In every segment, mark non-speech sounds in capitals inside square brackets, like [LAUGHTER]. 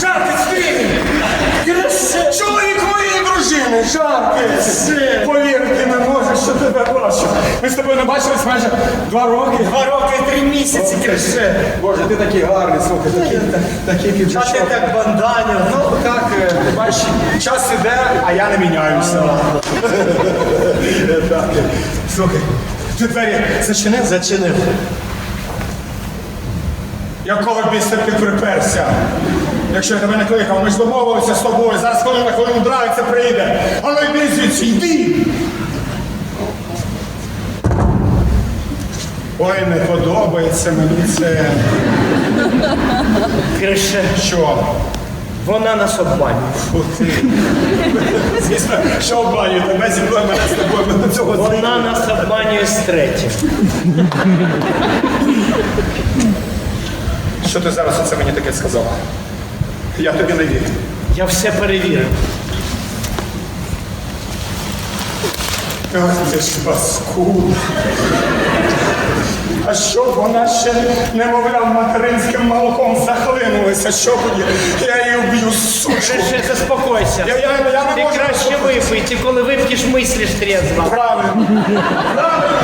Жарки, стій! Чоловік моєї дружини, жарки! Повірити не можеш, що тебе бачу. Ми з тобою не бачились майже два роки. Два роки і три місяці, Крише. Боже, ти такий гарний, слухай, такий, такий А ти піджачок. так банданів. Ну так, е, бачиш, час іде, а я не міняюся. [LAUGHS] Так, Слухай, ти двері зачинив? Зачинив. Якого біса ти приперся? Якщо я тебе не кликав, ми ж домовилися з тобою. Зараз хвилину на хвилину драйвиться прийде. А ну йди звідси, йди! Ой, не подобається мені це. Крише, Що? вона нас обманює. Фу ти. Звісно, що обманює тебе зі мною, мене з тобою, ми до цього Вона нас обманює з третім. Що ти зараз оце мені таке сказала? Я тобі не вірю. Я все перевірив. Ах, ти ж паскуда. А що вона ще немовля материнським молоком захлинулася? Що буде? Я її вб'ю, сучку. Крише, заспокойся. Я, я, я не Ти можу. краще випий, ти коли вип'єш, мислиш трезво. Правильно. Правильно.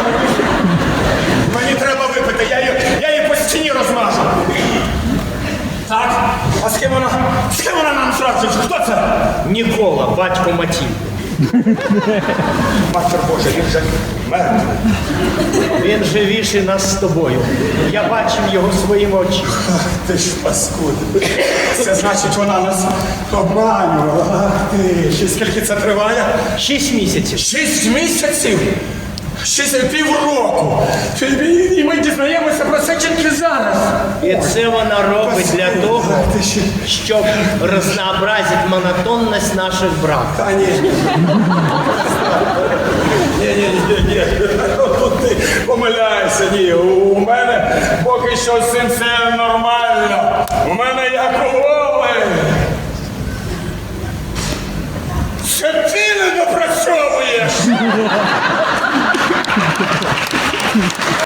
Мені треба випити, я її, я її по стіні розмажу. Так? А з ким вона? З ким вона нам зразу? Хто це? Нікола, батько Матіль. Матір Боже, він же мертвий. Він живіший нас з тобою. Я бачив його своїми очима. Ах, ти ж паскуд. Це значить, вона нас обманювала. Ах ти. Скільки це триває? Шість місяців. Шість місяців? Шість півроку. І ми дізнаємося про це тільки зараз. І це вона робить для того, ти щоб рознообразити монотонність наших брак. Та ні. Ні, ні, ні, ні. Тут ти помиляєшся, ні. У мене поки що з цим все нормально. У мене як у